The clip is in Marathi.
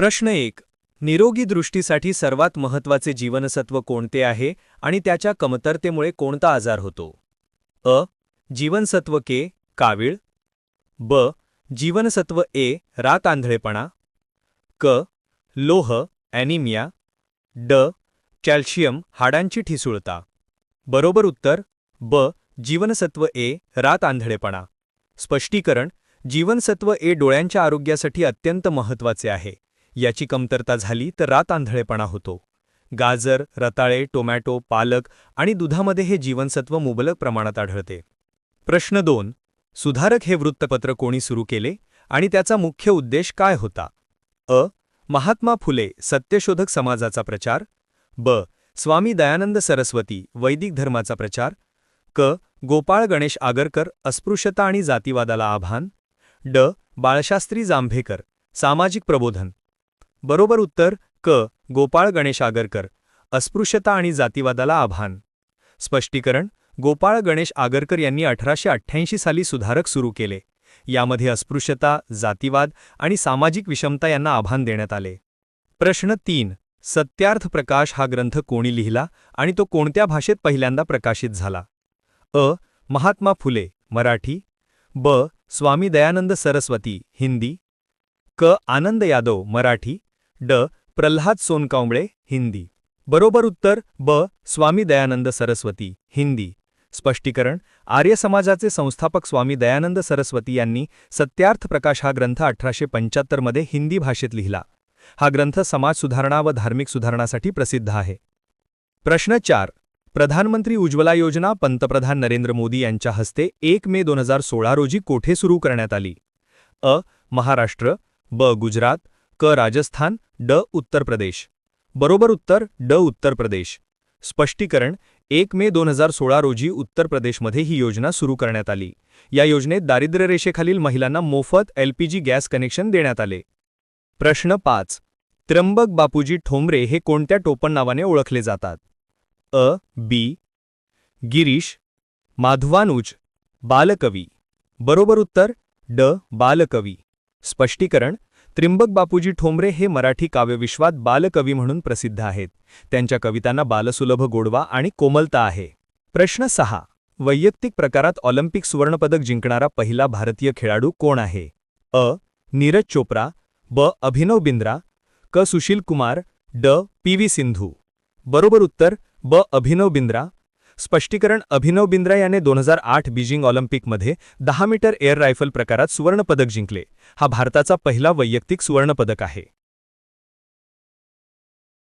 प्रश्न एक. निरोगी दृष्टीसाठी सर्वात महत्त्वाचे जीवनसत्व कोणते आहे आणि त्याच्या कमतरतेमुळे कोणता आजार होतो? अ. जीवनसत्व के. कावीळ. ब. जीवनसत्व ए. रात आंधळेपणा. क. लोह ॲनिमिया. ड. कॅल्शियम हाडांची ठिसूळता. बरोबर उत्तर? ब. जीवनसत्व ए. रात आंधळेपणा. स्पष्टीकरण. जीवनसत्व ए डोळ्यांच्या आरोग्यासाठी अत्यंत महत्त्वाचे आहे. याची कमतरता झाली तर रात आंधळेपणा होतो. गाजर रताळे टोमॅटो पालक आणि दुधामध्ये हे जीवनसत्व मुबलक प्रमाणात आढळते. प्रश्न दोन सुधारक हे वृत्तपत्र कोणी सुरू केले आणि त्याचा मुख्य उद्देश काय होता? अ. महात्मा फुले सत्यशोधक समाजाचा प्रचार. ब. स्वामी दयानंद सरस्वती वैदिक धर्माचा प्रचार. क. गोपाळ गणेश आगरकर अस्पृश्यता आणि जातीवादाला आव्हान. ड. बाळशास्त्री जांभेकर सामाजिक प्रबोधन. बरोबर उत्तर क. गोपाळ गणेश आगरकर अस्पृश्यता आणि जातीवादाला आव्हान. स्पष्टीकरण गोपाळ गणेश आगरकर यांनी अठराशे अठ्ठ्याऐंशी साली सुधारक सुरू केले. यामध्ये अस्पृश्यता जातीवाद आणि सामाजिक विषमता यांना आव्हान देण्यात आले. प्रश्न तीन. सत्यार्थ प्रकाश हा ग्रंथ कोणी लिहिला आणि तो कोणत्या भाषेत पहिल्यांदा प्रकाशित झाला? अ. महात्मा फुले मराठी. ब. स्वामी दयानंद सरस्वती हिंदी. क. आनंद यादव मराठी. ड. प्रल्हाद सोनकांबळे हिंदी. बरोबर उत्तर ब. स्वामी दयानंद सरस्वती हिंदी. स्पष्टीकरण आर्य समाजाचे संस्थापक स्वामी दयानंद सरस्वती यांनी सत्यार्थ प्रकाश हा ग्रंथ अठराशे पंच्याहत्तरमध्ये हिंदी भाषेत लिहिला. हा ग्रंथ समाज सुधारणा व धार्मिक सुधारणासाठी प्रसिद्ध आहे. प्रश्न चार. प्रधानमंत्री उज्ज्वला योजना पंतप्रधान नरेंद्र मोदी यांच्या हस्ते एक मे दोन हजार सोळा रोजी कोठे सुरू करण्यात आली? अ. महाराष्ट्र ब. गुजरात क राजस्थान ड उत्तर प्रदेश. बरोबर उत्तर ड उत्तर प्रदेश. स्पष्टीकरण एक मे दोन हजार सोळा रोजी उत्तर प्रदेशमध्ये ही योजना सुरू करण्यात आली. या योजनेत दारिद्र्यरेषेखालील महिलांना मोफत एलपीजी गॅस कनेक्शन देण्यात आले. प्रश्न पाच. त्र्यंबक बापूजी ठोंबरे हे कोणत्या टोपण नावाने ओळखले जातात? अ बी. गिरीश माधवानुज बालकवी. बरोबर उत्तर ड बालकवी. स्पष्टीकरण त्रिंबक बापूजी ठोंबरे हे मराठी काव्यविश्वात बालकवी म्हणून प्रसिद्ध आहेत. त्यांच्या कवितांना बालसुलभ गोडवा आणि कोमलता आहे. प्रश्न सहा. वैयक्तिक प्रकारात ऑलिम्पिक सुवर्णपदक जिंकणारा पहिला भारतीय खेळाडू कोण आहे? अ. नीरज चोप्रा ब. अभिनव बिंद्रा क. सुशील कुमार ड. पी. व्ही. सिंधू. बरोबर उत्तर ब. अभिनव बिंद्रा स्पष्टीकरण अभिनव बिंद्रा याने दोन हजार आठ बीजिंग ऑलिम्पिकमध्ये दहा मीटर एअर रायफल प्रकारात सुवर्णपदक जिंकले. हा भारताचा पहिला वैयक्तिक सुवर्णपदक आहे.